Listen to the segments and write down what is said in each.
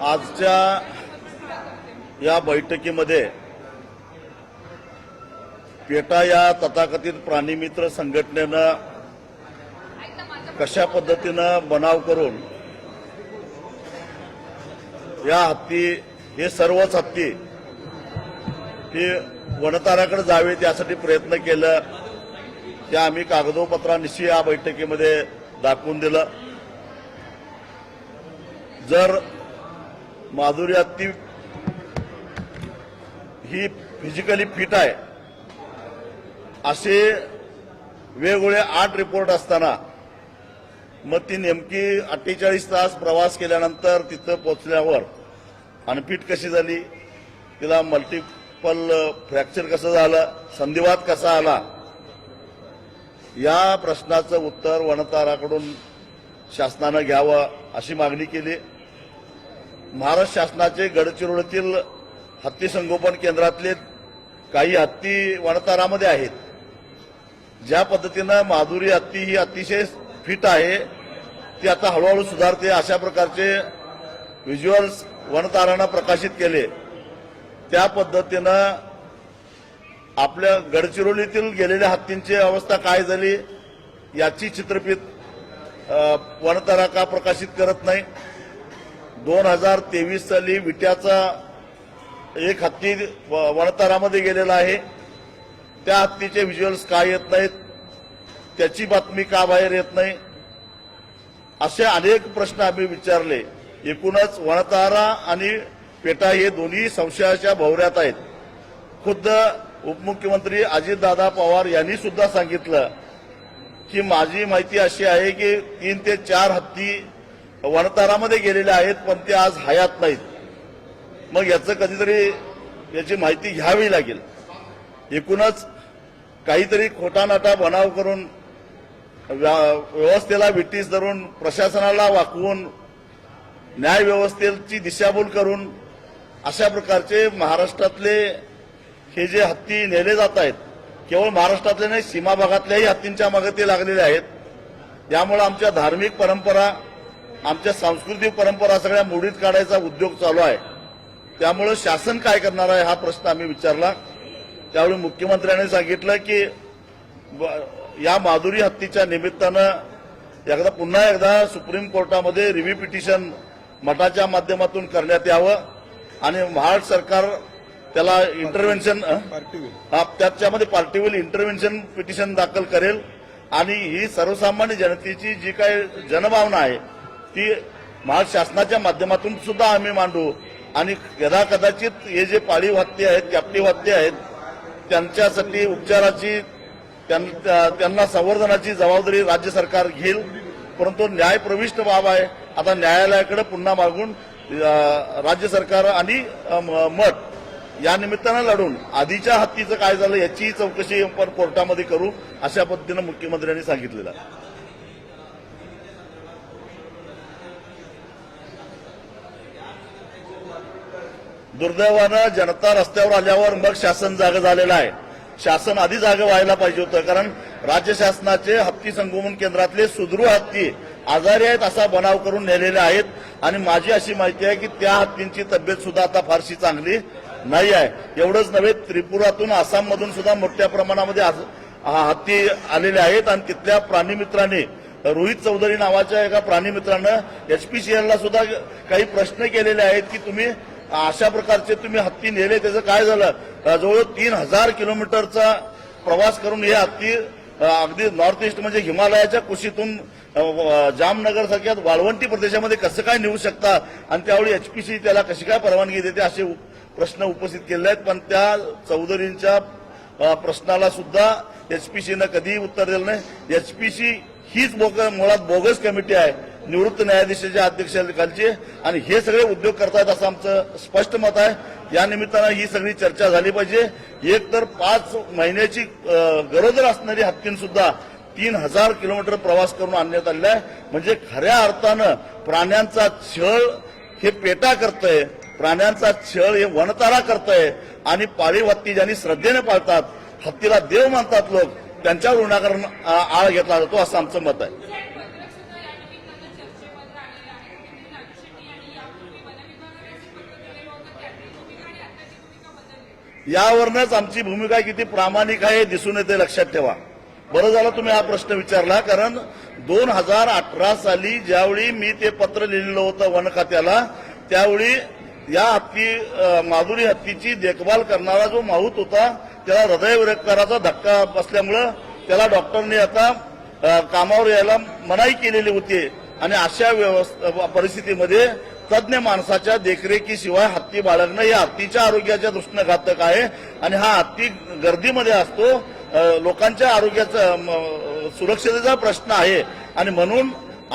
आजच्या या बैठकीमध्ये पेटा या तथाकथित प्राणीमित्र संघटनेनं कशा पद्धतीनं बनाव करून या हत्ती हे सर्वच हत्ती हे वनताराकडे जावेत यासाठी प्रयत्न केलं ते आम्ही कागदोपत्रानिशी या बैठकीमध्ये दाखवून दिलं. जर माधुरी अत्ती ही फिजिकली फिट आहे. असे वेगवेगळे आठ रिपोर्ट असताना मग ती नेमकी अठ्ठेचाळीस तास प्रवास केल्यानंतर तिथं पोचल्यावर अनफिट कशी झाली तिला मल्टिपल फ्रॅक्चर कसं झालं संधिवात कसा आला या प्रश्नाचं उत्तर वनताराकडून शासनानं घ्यावं अशी मागणी केली. महाराष्ट्र शासनाचे गडचिरोलीतील हत्ती संगोपन केंद्रातले काही हत्ती वणतारामध्ये आहेत. ज्या पद्धतीनं माधुरी हत्ती ही अतिशय फिट आहे ती आता हळूहळू सुधारते अशा प्रकारचे व्हिज्युअल्स वनतारानं प्रकाशित केले. त्या पद्धतीनं आपल्या गडचिरोलीतील गेलेल्या हत्तींची अवस्था काय झाली याची चित्रफित वनतारा का प्रकाशित करत नाही? दोन हजार तेवीस साली विट्याचा एक हत्ती व- गेलेला आहे. त्या हत्तीचे व्हिज्युअल्स का येत नाहीत त्याची बातमी का बाहेर येत नाही? असे अनेक प्रश्न आम्ही विचारले. एकूणच वणतारा आणि पेटा हे दोन्ही संशयाच्या भोवऱ्यात आहेत. खुद्द उपमुख्यमंत्री अजितदादा पवार यांनी सुद्धा सांगितलं की माझी माहिती अशी आहे की तीन ते चार हत्ती वनतारामध्ये गेलेले आहेत पण ते आज हयात नाहीत. मग याचं कधीतरी याची माहिती घ्यावी लागेल. एकूणच काहीतरी खोटा नाटा बनाव करून व्या- व्यवस्थेला विटीस धरून प्रशासनाला वाकवून न्यायव्यवस्थेची दिशाभूल करून अशा प्रकारचे महाराष्ट्रातले हे जे हत्ती नेले जात आहेत केवळ महाराष्ट्रातले नाही सीमा भागातल्याही हत्तींच्या मागे ते लागलेले आहेत. यामुळे आमच्या धार्मिक परंपरा आमच्या सांस्कृतिक परंपरा सगळ्या मोडीत काढायचा उद्योग चालू आहे. त्यामुळे शासन काय करणार आहे हा प्रश्न आम्ही विचारला. त्यावेळी मुख्यमंत्र्यांनी सांगितलं की या माधुरी हत्तीच्या निमित्तानं एकदा पुन्हा एकदा सुप्रीम कोर्टामध्ये रिव्ह्यू पिटिशन मठाच्या माध्यमातून करण्यात यावं आणि महाराष्ट्र सरकार त्याला इंटरव्हेन्शन हा त्याच्यामध्ये पार्टीवर इंटरव्हेन्शन पिटिशन दाखल करेल. आणि ही सर्वसामान्य जनतेची जी काय जनभावना आहे ती महाशासनाच्या शासनाच्या माध्यमातून सुद्धा आम्ही मांडू. आणि कदाकदाचित हे जे पाळीव हत्ती आहेत कॅप्टिव्ह हत्ती आहेत त्यांच्यासाठी उपचाराची त्यां- त्यांना संवर्धनाची जबाबदारी राज्य सरकार घेईल. परंतु न्याय प्रविष्ट बाब आहे. आता न्यायालयाकडे पुन्हा मागून राज्य सरकार आणि म- मठ या निमित्तानं लढून आधीच्या हत्तीचं काय झालं याचीही चौकशी आपण कोर्टामध्ये करू अशा पद्धतीनं मुख्यमंत्र्यांनी सांगितलेलं दुर्दैवानं जनता रस्त्यावर आल्यावर मग शासन जागं झालेलं आहे. शासन आधी जागं व्हायला पाहिजे होतं कारण राज्य शासनाचे हत्ती संगोपन केंद्रातले सुदृढ हत्ती आजारी आहेत असा बनाव करून नेलेले आहेत. आणि माझी अशी माहिती आहे की त्या हत्तींची तब्येत सुद्धा आता फारशी चांगली नाही आहे. एवढंच नव्हे त्रिपुरातून आसाममधून सुद्धा मोठ्या प्रमाणामध्ये आज- हत्ती आलेले आहेत. आणि तिथल्या प्राणीमित्रांनी रोहित चौधरी नावाच्या एका प्राणीमित्रानं एचपीसीएलला सुद्धा काही प्रश्न केलेले आहेत की तुम्ही अशा प्रकारचे तुम्ही हत्ती नेले त्याचं काय झालं? जवळ तीन हजार किलोमीटरचा प्रवास करून हे हत्ती अगदी नॉर्थ ईस्ट म्हणजे हिमालयाच्या कुशीतून जामनगर सारख्या वाळवंटी प्रदेशामध्ये कसं काय नेऊ शकता? आणि त्यावेळी एचपीसी त्याला कशी काय परवानगी देते असे उ- प्रश्न उपस्थित केले आहेत. पण त्या चौधरींच्या प्रश्नाला सुद्धा एचपीसीनं कधीही उत्तर दिलं नाही. एचपीसी हीच बोग मुळात बोगस कमिटी आहे. निवृत्त न्यायाधीशाच्या अध्यक्षतेखालची आणि हे सगळे उद्योग करतायत असं आमचं स्पष्ट मत आहे. या निमित्तानं ही सगळी चर्चा झाली पाहिजे. एक तर पाच महिन्याची गरोदर असणारी हत्तीन सुद्धा तीन हजार किलोमीटर प्रवास करून आणण्यात आलेला आहे. म्हणजे खऱ्या अर्थानं प्राण्यांचा छळ हे पेटा करतंय प्राण्यांचा छळ हे वनतारा करतंय आणि पाळीव हत्ती ज्यांनी श्रद्धेने पाळतात हत्तीला देव मानतात लोक त्यांच्यावर गुन्हाकरण आळ घेतला जातो असं आमचं मत आहे साहेब, पत्रक सुद्धा या निमित्तानं चर्चेमध्ये आलेलं आहे. तिथे नागू शेट्टी यांनी यापूर्वी वनविभागाच्या यावरनच आमची भूमिका किती प्रामाणिक आहे दिसून येते लक्षात ठेवा. बरं झालं तुम्ही हा प्रश्न विचारला कारण दोन हजार अठरा साली ज्यावेळी मी ते पत्र लिहिलेलं होतं वन खात्याला त्यावेळी या हत्ती माधुरी हत्तीची देखभाल करणारा जो माहूत होता त्याला हृदयविकाराचा धक्का बसल्यामुळं त्याला डॉक्टरने आता कामावर यायला मनाई केलेली होती. आणि अशा परिस्थितीमध्ये तज्ज्ञ माणसाच्या देखरेखीशिवाय हत्ती बाळगणं हे हत्तीच्या आरोग्याच्या दृष्टीनं घातक आहे. आणि हा हत्ती गर्दीमध्ये असतो लोकांच्या आरोग्याचा सुरक्षतेचा प्रश्न आहे. आणि म्हणून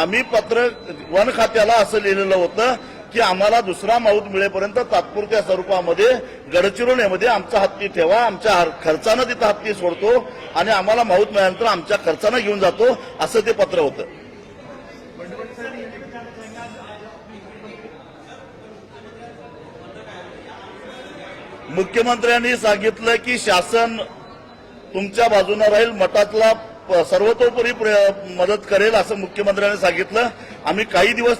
आम्ही पत्र वन खात्याला असं लिहिलेलं होतं की आम्हाला दुसरा माऊत मिळेपर्यंत तात्पुरत्या स्वरूपामध्ये गडचिरोलीमध्ये आमचा हत्ती ठेवा आमच्या खर्चानं तिथं हत्ती सोडतो आणि आम्हाला माऊत मिळाल्यानंतर आमच्या खर्चानं घेऊन जातो असं ते पत्र होतं. मुख्यमंत्र्यांनी सांगितलं की शासन तुमच्या बाजूने राहील मठातला प- सर्वतोपरी मदत करेल असं मुख्यमंत्र्यांनी सांगितलं. आम्ही काही दिवस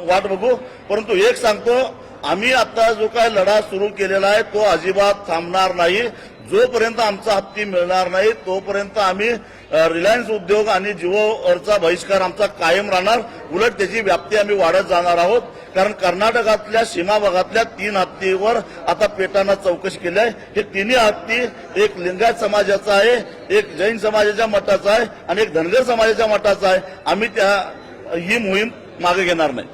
वाट बघू. परंतु एक सांगतो आम्ही आता जो काय लढा सुरू केलेला आहे तो अजिबात थांबणार नाही. जोपर्यंत आमचा हत्ती मिळणार नाही तोपर्यंत आम्ही रिलायन्स उद्योग आणि जिओवरचा बहिष्कार आमचा कायम राहणार. उलट त्याची व्याप्ती आम्ही वाढत जाणार आहोत. कारण कर्नाटकातल्या सीमा भागातल्या तीन हत्तीवर आता पेटानं चौकशी केली आहे. हे तिन्ही हत्ती एक लिंगायत समाजाचा आहे एक जैन समाजाच्या मठाचा आहे आणि एक धनगर समाजाच्या मठाचा आहे. आम्ही त्या ही मोहीम मागे घेणार नाही.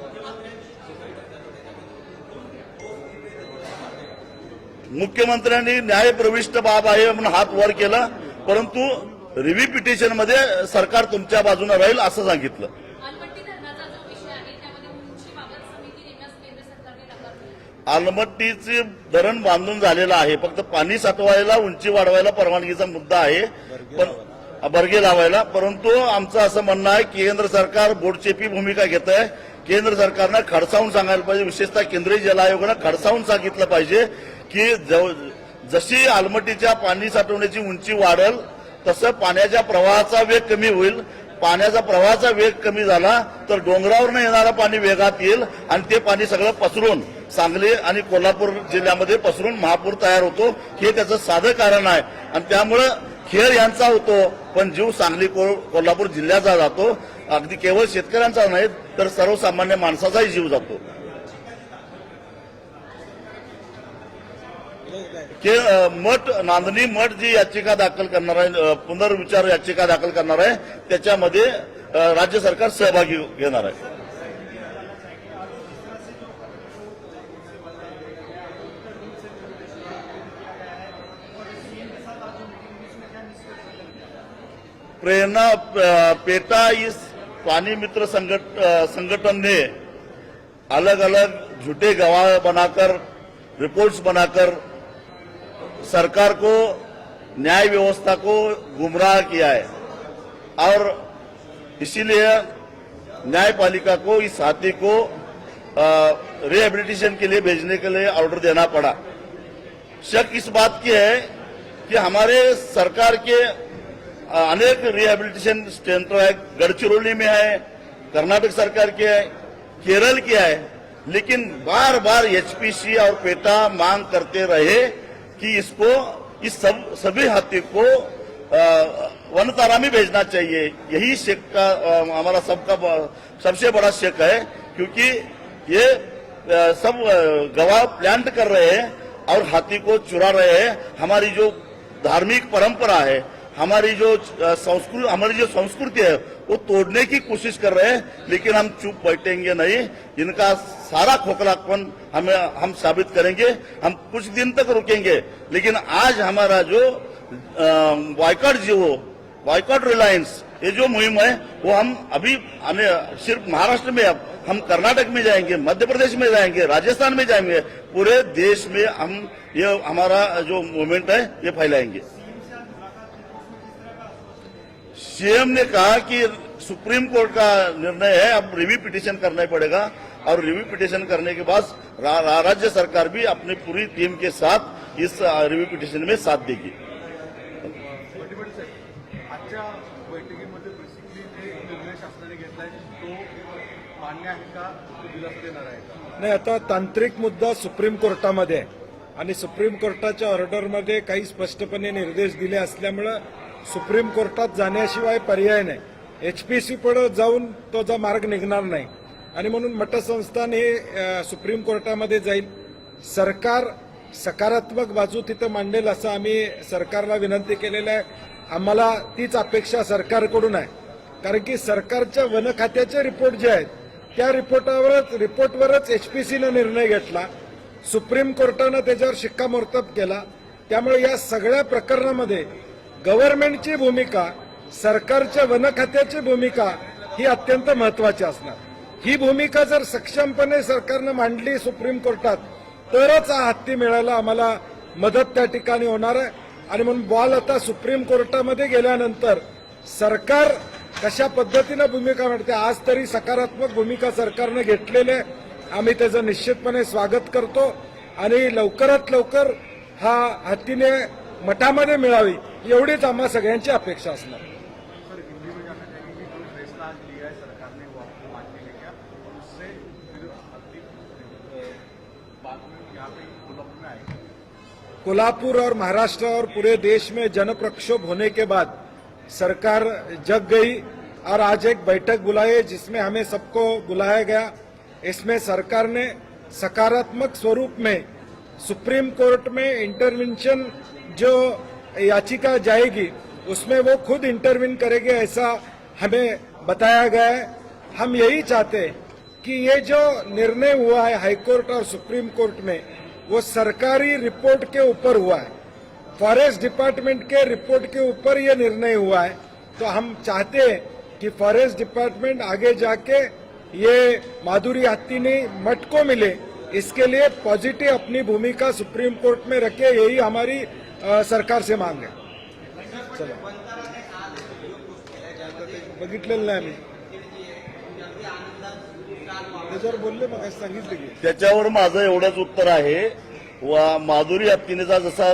मुख्यमंत्र्यांनी न्यायप्रविष्ट बाब आहे म्हणून हात वर केला परंतु रिव्ही पिटिशनमध्ये सरकार तुमच्या बाजूने राहील असं सांगितलं. आलमट्टीचे धरण बांधून झालेलं आहे. फक्त पाणी साठवायला उंची वाढवायला परवानगीचा मुद्दा आहे. पण बर्गे लावायला. परंतु आमचं असं म्हणणं आहे केंद्र सरकार बोटचेपी भूमिका घेत आहे. केंद्र सरकारनं खडसावून सांगायला पाहिजे विशेषतः केंद्रीय जल आयोगानं खडसावून सांगितलं पाहिजे की जशी आलमट्टीच्या पाणी साठवण्याची उंची वाढल तसं पाण्याच्या प्रवाहाचा वेग कमी होईल. पाण्याचा प्रवाहाचा वेग कमी झाला तर डोंगरावरनं येणारं पाणी वेगात येईल आणि ते पाणी सगळं पसरून सांगली आणि कोल्हापूर जिल्ह्यामध्ये पसरून महापूर तयार होतो. हे त्याचं साधं कारण आहे. आणि त्यामुळं खेळ यांचा होतो पण जीव सांगली को- कोल्हापूर जिल्ह्याचा जातो. अगदी केवळ शेतकऱ्यांचा नाही तर सर्वसामान्य माणसाचाही जीव जातो. के मठ नांदणी मठ जी याचिका दाखल करणार आहे पुनर्विचार याचिका दाखल करणार आहे त्याच्यामध्ये राज्य सरकार सहभागी घेणार आहे. प्रेरणा पेटा इस पानी मित्र संगठ संगठन ने अलग अलग झूठे गवाह बनाकर रिपोर्ट्स बनाकर सरकार को, न्याय व्यवस्था को गुमराह किया है। और इसीलिए न्यायपालिका को, इस हाथी को रिहेबिलिटेशन के लिए भेजने के लिए ऑर्डर देना पड़ा। शक इस बात की है कि हमारे सरकार के अनेक रिहेबिलिटेशन सेंटर है गढ़चिरौली में है, कर्नाटक सरकार के है, केरल के है, लेकिन बार बार एचपीसी और पेटा मांग करते रहे कि इसको, इस सब, सभी हाथी को वन तारा में भेजना चाहिए। यही शेख का हमारा सबका सबसे बड़ा शेख है, क्योंकि ये सब गवाह प्लांट कर रहे हैं और हाथी को चुरा रहे हैं। हमारी जो धार्मिक परंपरा है हमारी जो संस्कृति हमारी जो संस्कृति है, वो तोड़ने की कोशिश कर रहे हैं, लेकिन हम चुप बैठेंगे नहीं। इनका सारा खोखलापन हमें, हम साबित करेंगे, हम कुछ दिन तक रुकेंगे। लेकिन आज हमारा जो वाइकॉट जो वाइकॉट रिलायंस, ये जो मुहिम है, वो हम अभी, हमें सिर्फ़ महाराष्ट्र में, अब हम कर्नाटक में जाएँगे, मध्य प्रदेश में जाएँगे, राजस्थान में जाएँगे, पूरे देश में हम, ये हमारा जो मूवमेंट है, ये फैलाएँगे। सीएम ने कहा कि सुप्रीम कोर्ट का निर्णय है अब रिव्यू पिटीशन करना पड़ेगा। और रिव्यू पिटीशन करने के बाद रा, रा, राज्य सरकार भी अपनी पूरी टीम के साथ इस रिव्यू पिटीशन में साथ देगी। नाही आता तांत्रिक मुद्दा सुप्रीम कोर्टामध्ये आहे. आणि सुप्रीम कोर्टाच्या ऑर्डरमध्ये काही स्पष्टपणे निर्देश दिले असल्यामुळं सुप्रीम कोर्टात जाण्याशिवाय पर्याय नाही. एच पी सी पुढे जाऊन तो जा मार्ग निघणार नाही. आणि म्हणून मठसंस्थान हे सुप्रीम कोर्टामध्ये जाईल. सरकार सकारात्मक बाजू तिथं मांडेल असं आम्ही सरकारला विनंती केलेलं आहे. आम्हाला तीच अपेक्षा सरकारकडून आहे. कारण की सरकारच्या वन खात्याचे रिपोर्ट जे आहेत त्या रिपोर्टावरच रिपोर्टवरच एच पी सीनं निर्णय घेतला. सुप्रीम कोर्टानं त्याच्यावर शिक्कामोर्तब केला. त्यामुळे या सगळ्या प्रकरणामध्ये गव्हर्नमेंटची भूमिका सरकारच्या वन खात्याची भूमिका ही अत्यंत महत्वाची असणार. ही भूमिका जर सक्षमपणे सरकारनं मांडली सुप्रीम कोर्टात तरच हा हत्ती मिळायला आम्हाला मदत त्या ठिकाणी होणार आहे. आणि म्हणून बॉल आता सुप्रीम कोर्टामध्ये गेल्यानंतर सरकार कशा पद्धतीनं भूमिका मांडते आज तरी सकारात्मक भूमिका सरकारनं घेतलेली आहे. आम्ही त्याचं निश्चितपणे स्वागत करतो. आणि लवकरात लवकर हा हत्तीने मठामध्ये मिळावी. एवढीच आम्हा सगळ्यांची अपेक्षा असणार. सर हिंदी में जानना चाहेंगे कि जो फैसला आज लिया है सरकार ने वो आपको मान्य है क्या और उससे फिर अंतिम अ, बाद में यहाँ पे कोल्हापुर में आएगा. कोल्हापुर और महाराष्ट्र और पूरे देश में जन प्रक्षोभ होने के बाद सरकार जग गई और आज एक बैठक बुलाई जिसमें हमें सबको बुलाया गया। इसमें सरकार ने सकारात्मक स्वरूप में सुप्रीम कोर्ट में इंटरवेंशन जो याचिका जाएगी, उसमें वो खुद इंटरवीन करेंगे ऐसा हमें बताया गया है। हम यही चाहते हैं कि ये जो निर्णय हुआ है हाईकोर्ट और सुप्रीम कोर्ट में, वो सरकारी रिपोर्ट के ऊपर हुआ है। फॉरेस्ट डिपार्टमेंट के रिपोर्ट के ऊपर ये निर्णय हुआ है। तो हम चाहते हैं कि फॉरेस्ट डिपार्टमेंट आगे जाके ये माधुरी हत्तीनी मठ को मिले, इसके लिए पॉजिटिव अपनी भूमिका सुप्रीम कोर्ट में रखे, यही हमारी सरकार से मांग है। चला। बघितलेलं नाही आम्ही। त्याच्यावर बोलले मग सांगितले की त्याच्यावर माझं एवढंच उत्तर आहे. वा माधुरी हत्तीनेचा जसा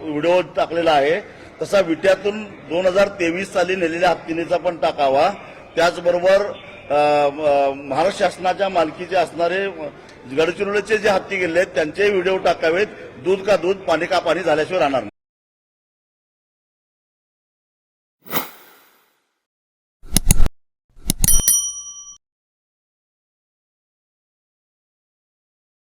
व्हिडिओ टाकलेला आहे तसा विट्यातून दोन हजार तेवीस साली नेलेल्या हत्तीनेचा पण टाकावा. त्याचबरोबर महाराष्ट्र शासनाच्या मालकीचे असणारे गडचिरोलीचे जे हत्ती गेले आहेत त्यांचे व्हिडिओ टाकावेत. दूध का दूध पाणी का पाणी झाल्याशिवाय राहणार